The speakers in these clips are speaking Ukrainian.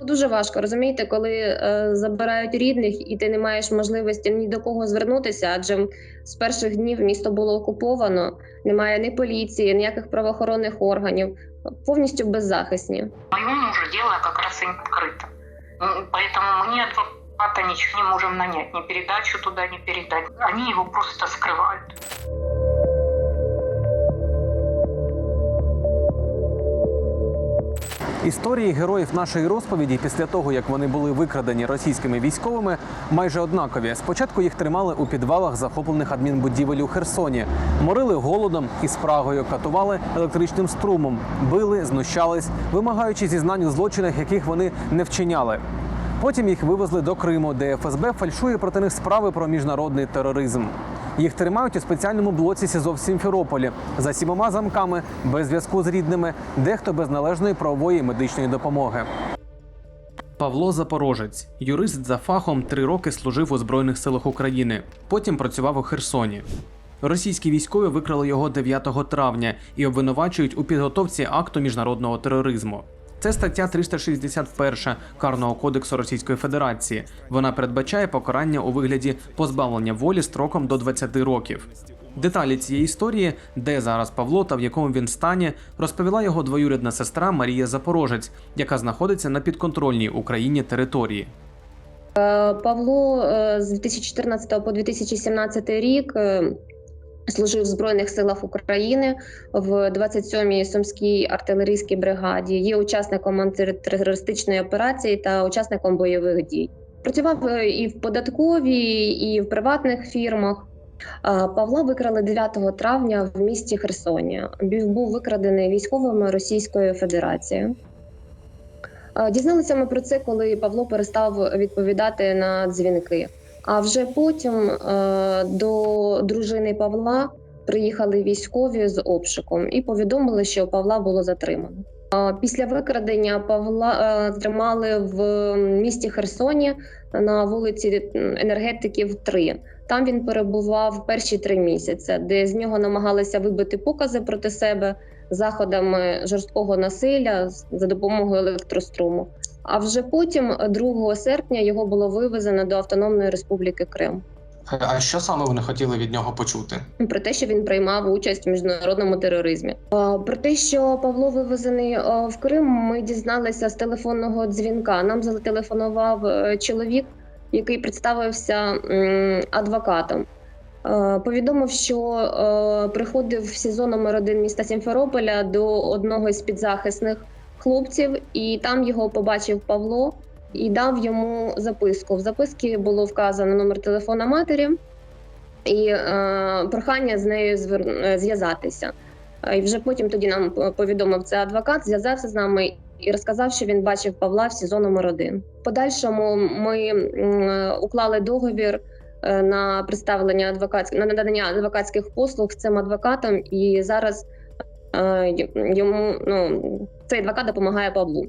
Дуже важко розумієте, коли е, забирають рідних, і ти не маєш можливості ні до кого звернутися, адже з перших днів місто було окуповано, немає ні поліції, ніяких правоохоронних органів, повністю беззахисні. Моему мужу дело как раз и не открыто. М, Поэтому мы ни адвоката ничего не можем нанять, ни передачу туда не передать. Они его просто скрывают. Історії героїв нашої розповіді після того, як вони були викрадені російськими військовими, майже однакові. Спочатку їх тримали у підвалах захоплених адмінбудівель у Херсоні, морили голодом і спрагою, катували електричним струмом, били, знущались, вимагаючи зізнань у злочинах, яких вони не вчиняли. Потім їх вивезли до Криму, де ФСБ фальшує проти них справи про міжнародний тероризм. Їх тримають у спеціальному блоці СІЗО в Сімферополі за сімома замками, без зв'язку з рідними, дехто без належної правової медичної допомоги. Павло Запорожець, юрист за фахом, три роки служив у Збройних силах України. Потім працював у Херсоні. Російські військові викрали його 9 травня і обвинувачують у підготовці акту міжнародного тероризму. Це стаття 361 Карного кодексу Російської Федерації. Вона передбачає покарання у вигляді позбавлення волі строком до 20 років. Деталі цієї історії, де зараз Павло та в якому він стані, розповіла його двоюрідна сестра Марія Запорожець, яка знаходиться на підконтрольній Україні території. Е, Павло е, з 2014 по 2017 рік е, служив в Збройних силах України в 27-й Сумській артилерійській бригаді. Є учасником антитерористичної операції та учасником бойових дій. Працював е, і в податковій, і в приватних фірмах. Павла викрали 9 травня в місті Херсоні. Був викрадений військовими Російської Федерації. Дізналися ми про це, коли Павло перестав відповідати на дзвінки. А вже потім е, до дружини Павла приїхали військові з обшуком і повідомили, що Павла було затримано. Е, Після викрадення Павла е, тримали в місті Херсоні на вулиці енергетиків 3. Там він перебував перші три місяці, де з нього намагалися вибити покази проти себе заходами жорсткого насилля за допомогою електроструму. А вже потім, 2 серпня, його було вивезено до Автономної Республіки Крим. А що саме вони хотіли від нього почути? Про те, що він приймав участь в міжнародному тероризмі. Про те, що Павло вивезений в Крим, ми дізналися з телефонного дзвінка. Нам зателефонував е, чоловік, який представився адвокатом. Е, Повідомив, що е, приходив в СІЗО номер 1 міста Сімферополя до одного із підзахисних хлопців, і там його побачив Павло і дав йому записку. В записці було вказано номер телефона матері і е, прохання з нею е, зв'язатися. Е, І вже потім тоді нам повідомив це адвокат, зв'язався з нами і розказав, що він бачив Павла в СІЗО номер 1 подальшому ми уклали договір е, на представлення адвокатських на надання адвокатських послуг цим адвокатам, і зараз е, йому ну цей адвокат допомагає Павлу.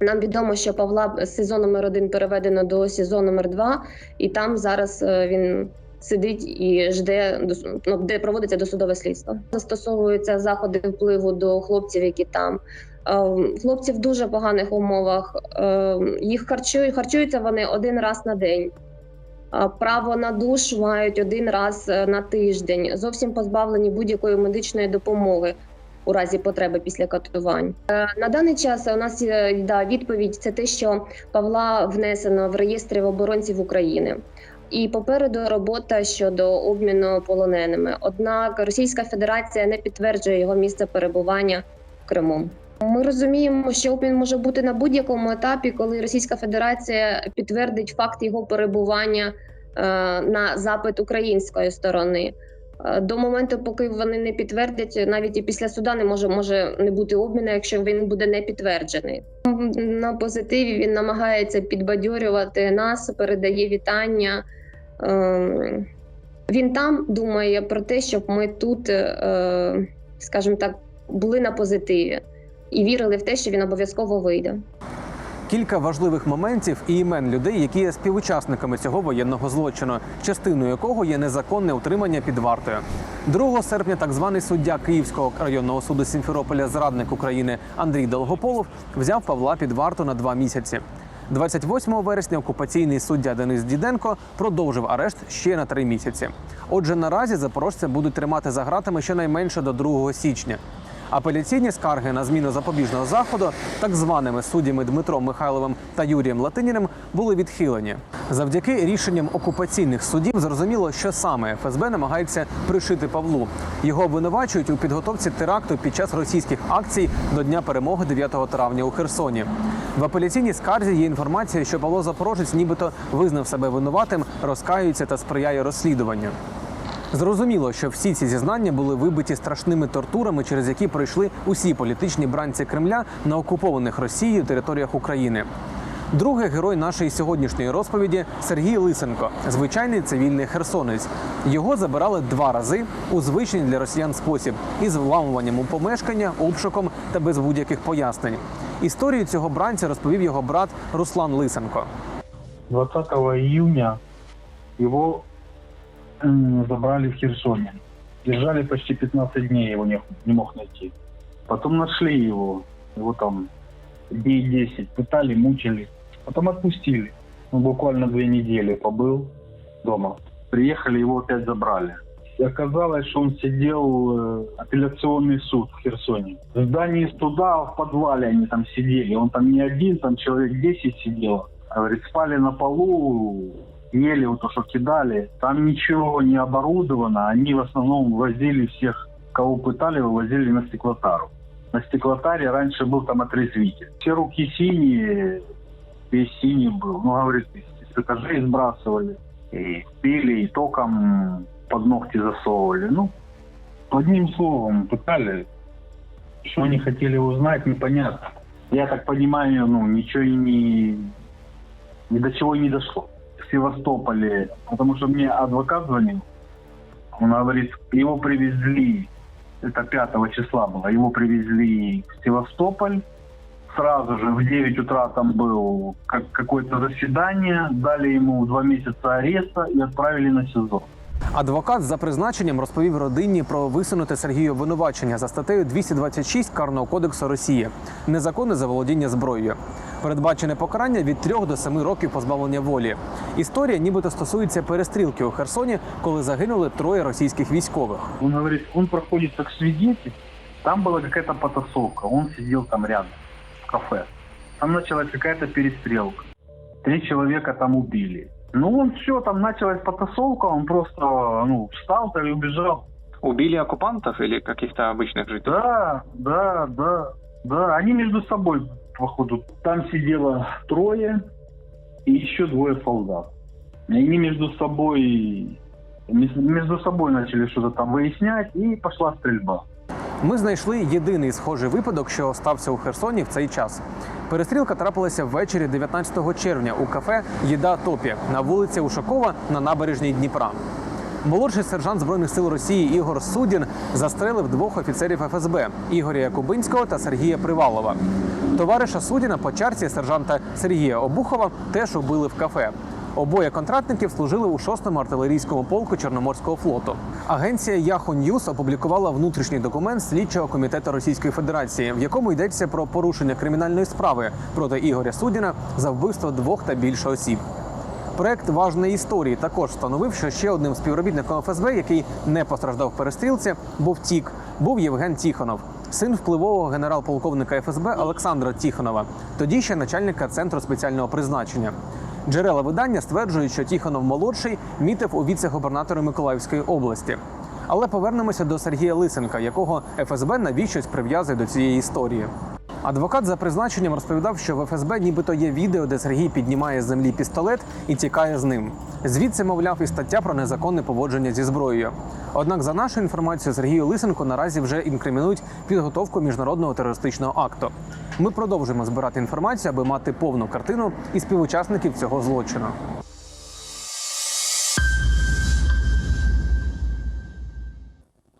Нам відомо, що Павла з СІЗО номер 1 переведено до СІЗО номер 2 і там зараз е, він сидить і жде ну, де проводиться досудове слідство. Застосовуються заходи впливу до хлопців, які там. Е, Хлопці в дуже поганих умовах. Е, Їх харчують, харчуються вони один раз на день. Е, Право на душ мають один раз е, на тиждень. Зовсім позбавлені будь-якої медичної допомоги у разі потреби після катувань. Е, На даний час у нас е, да, відповідь це те, що Павла внесено в реєстрі оборонців України. І попереду робота щодо обміну полоненими. Однак Російська Федерація не підтверджує його місце перебування в Криму. Ми розуміємо, що обмін може бути на будь-якому етапі, коли Російська Федерація підтвердить факт його перебування е, на запит української сторони. Е, До моменту, поки вони не підтвердять, навіть і після суда не може може не бути обміну, якщо він буде не підтверджений. На позитиві він намагається підбадьорювати нас, передає вітання. Ем, Він там думає про те, щоб ми тут, е, скажімо так, були на позитиві і вірили в те, що він обов'язково вийде. Кілька важливих моментів і імен людей, які є співучасниками цього воєнного злочину, частиною якого є незаконне утримання під вартою. 2 серпня так званий суддя Київського районного суду Сімферополя, зрадник України Андрій Долгополов, взяв Павла під варту на два місяці. 28 вересня окупаційний суддя Денис Діденко продовжив арешт ще на три місяці. Отже, наразі запорожця будуть тримати за ґратами щонайменше до 2 січня. Апеляційні скарги на зміну запобіжного заходу так званими суддями Дмитром Михайловим та Юрієм Латиніним були відхилені. Завдяки рішенням окупаційних судів зрозуміло, що саме ФСБ намагається пришити Павлу. Його обвинувачують у підготовці теракту під час російських акцій до дня перемоги 9 травня у Херсоні. В апеляційній скарзі є інформація, що Павло Запорожець нібито визнав себе винуватим, розкаюється та сприяє розслідуванню. Зрозуміло, що всі ці зізнання були вибиті страшними тортурами, через які пройшли усі політичні бранці Кремля на окупованих Росією територіях України. Другий герой нашої сьогоднішньої розповіді Сергій Лисенко, звичайний цивільний херсонець. Його забирали два рази у звичний для росіян спосіб із вламуванням у помешкання, обшуком та без будь-яких пояснень. Історію цього бранця розповів його брат Руслан Лисенко. 20 июня м, забрали в Херсоне. Держали почти 15 дней, его не, не мог найти. Потом нашли его, его там дней 10, пытали, мучили. Потом отпустили. Он буквально две недели побыл дома. Приехали, его опять забрали. И оказалось, что он сидел э, апелляционный суд в Херсоне. В здании суда, в подвале они там сидели. Он там не один, там человек 10 сидело. Говорит, спали на полу, ели вот то, что кидали. Там ничего не оборудовано. Они в основном возили всех, кого пытали, вывозили на стеклотару. На стеклотаре раньше был там отрезвитель. Все руки синие, весь синий был. Ну, говорит, с этажей сбрасывали. И пили, и током под ногти засовывали. Ну, одним словом, пытали. Что они хотели узнать, непонятно. Я так понимаю, ну, ничего и не... Ни до чего не дошло. Севастополе, потому что мне адвокат звонил, он говорит, его привезли, это 5 числа было, его привезли в Севастополь, сразу же в 9 утра там был как, какое-то заседание, дали ему два месяца ареста и отправили на СИЗО. Адвокат за призначенням розповів родині про висунуте Сергію обвинувачення за статтею 226 Карного кодексу Росії незаконне заволодіння зброєю. Передбачене покарання від 3 до 7 років позбавлення волі. Історія нібито стосується перестрілки у Херсоні, коли загинули троє російських військових. Он говорит, он проходит как свидетель, там была какая-то потасовка, он сидел там рядом, в кафе. Там началась какая-то перестрелка. Три человека там убили. Ну, он все, там началась потасовка, он просто, ну, встал и убежал. Убили оккупантов или каких-то обычных жителей? Да, да, да, да. Они между собой, походу, там сидело трое и еще двое солдат. И они между собой, между собой начали что-то там выяснять, и пошла стрельба. Ми знайшли єдиний схожий випадок, що стався у Херсоні в цей час. Перестрілка трапилася ввечері 19 червня у кафе Їда Топі на вулиці Ушакова на набережній Дніпра. Молодший сержант збройних сил Росії Ігор Судін застрелив двох офіцерів ФСБ Ігоря Якубинського та Сергія Привалова. Товариша Судіна по чарці сержанта Сергія Обухова теж убили в кафе. Обоє контрактників служили у 6-му артилерійському полку Чорноморського флоту. Агенція Yahoo News опублікувала внутрішній документ слідчого комітету Російської Федерації, в якому йдеться про порушення кримінальної справи проти Ігоря Судіна за вбивство двох та більше осіб. Проект важної історії також встановив, що ще одним співробітником ФСБ, який не постраждав в перестрілці, був тік, був Євген Тіхонов, син впливового генерал-полковника ФСБ Олександра Тіхонова, тоді ще начальника центру спеціального призначення. Джерела видання стверджують, що Тіхонов молодший мітив у віце-губернатора Миколаївської області. Але повернемося до Сергія Лисенка, якого ФСБ навіщось прив'язує до цієї історії. Адвокат за призначенням розповідав, що в ФСБ нібито є відео, де Сергій піднімає з землі пістолет і тікає з ним. Звідси, мовляв, і стаття про незаконне поводження зі зброєю. Однак, за нашу інформацію, Сергію Лисенку наразі вже інкримінують підготовку міжнародного терористичного акту. Ми продовжуємо збирати інформацію, аби мати повну картину і співучасників цього злочину.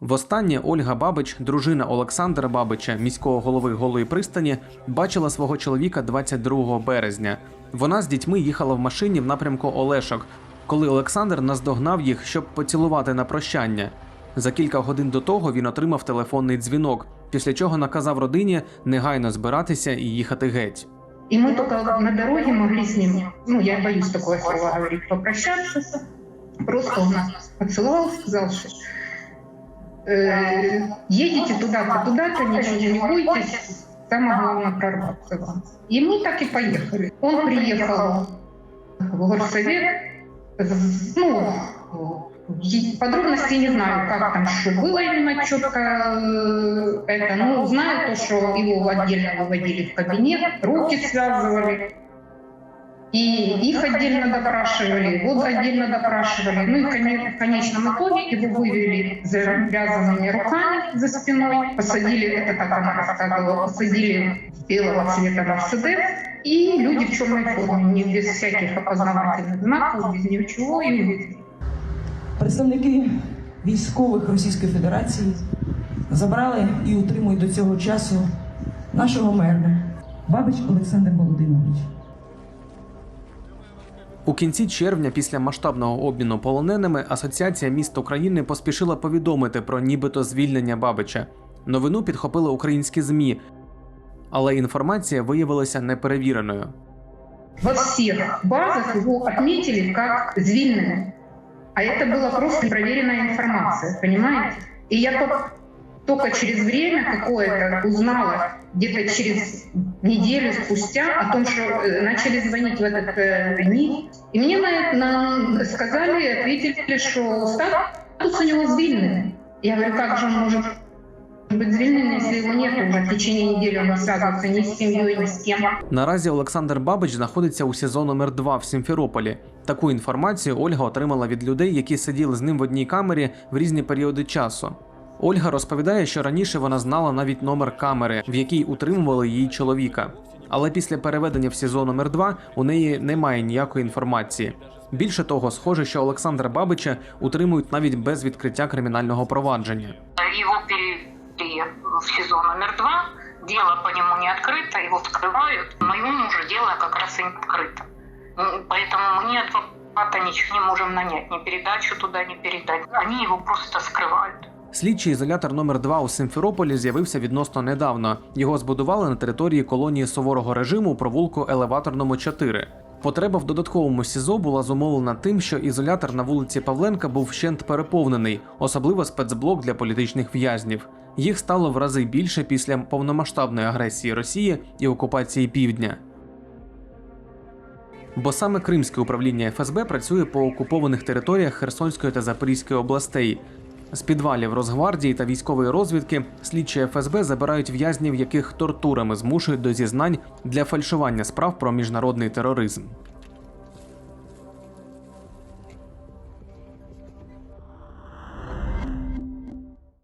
Востаннє Ольга Бабич, дружина Олександра Бабича, міського голови Голої пристані, бачила свого чоловіка 22 березня. Вона з дітьми їхала в машині в напрямку Олешок, коли Олександр наздогнав їх, щоб поцілувати на прощання. За кілька годин до того він отримав телефонний дзвінок, після чого наказав родині негайно збиратися і їхати геть. И мы только на дороге могли с ним, ну, я боюсь такое слово говорить, попрощаться. Просто он нас поцеловал, сказал, что э, едете туда-то, туда-то, ничего не бойтесь, самое главное прорваться вам. И мы так и поехали. Он приехал в горсовет, з- ну, и подробностей не знаю, как там что было именно четко это, но знаю то, что его отдельно выводили в кабинет, руки связывали, и их отдельно допрашивали, его отдельно допрашивали. Ну и в конечном итоге его вывели завязанными руками за спиной, посадили, это так она рассказывала, посадили белого цвета Мерседес, и люди в черной форме, не без всяких опознавательных знаков, без ничего, и увезли. Представники військових Російської Федерації забрали і утримують до цього часу нашого мера Бабич Олександр Володимирович. У кінці червня, після масштабного обміну полоненими, Асоціація міст України поспішила повідомити про нібито звільнення Бабича. Новину підхопили українські ЗМІ, але інформація виявилася неперевіреною. Во всех базах его отметили как звильным. А это была просто проверенная информация, понимаете? И я только, только через время какое-то узнала, где-то через неделю спустя, о том, что э, начали звонить в этот э, МИД. И мне на на- сказали, ответили, что статус у него звильный. Я говорю, как же он может быть звильным, если его нет уже в течение недели, он не связывается ни с семьей, ни с кем. Наразі Олександр Бабич знаходиться у СІЗО номер 2 в Сімферополі. Таку інформацію Ольга отримала від людей, які сиділи з ним в одній камері в різні періоди часу. Ольга розповідає, що раніше вона знала навіть номер камери, в якій утримували її чоловіка. Але після переведення в СІЗО номер 2 у неї немає ніякої інформації. Більше того, схоже, що Олександра Бабича утримують навіть без відкриття кримінального провадження. Его перевели в СИЗО номер два. Дело по нему не открыто, его скрывают. Моему мужу дело как раз и не открыто. М, Поэтому мы ни адвоката ничего не можем нанять. Ни передачу туда не передать. Они его просто скрывают. Слідчий ізолятор номер 2 у Симферополі з'явився відносно недавно. Його збудували на території колонії суворого режиму у провулку Елеваторному 4. Потреба в додатковому СІЗО була зумовлена тим, що ізолятор на вулиці Павленка був вщент переповнений, особливо спецблок для політичних в'язнів. Їх стало в рази більше після повномасштабної агресії Росії і окупації Півдня. Бо саме Кримське управління ФСБ працює по окупованих територіях Херсонської та Запорізької областей. З підвалів Росгвардії та військової розвідки слідчі ФСБ забирають в'язнів, яких тортурами змушують до зізнань для фальшування справ про міжнародний тероризм.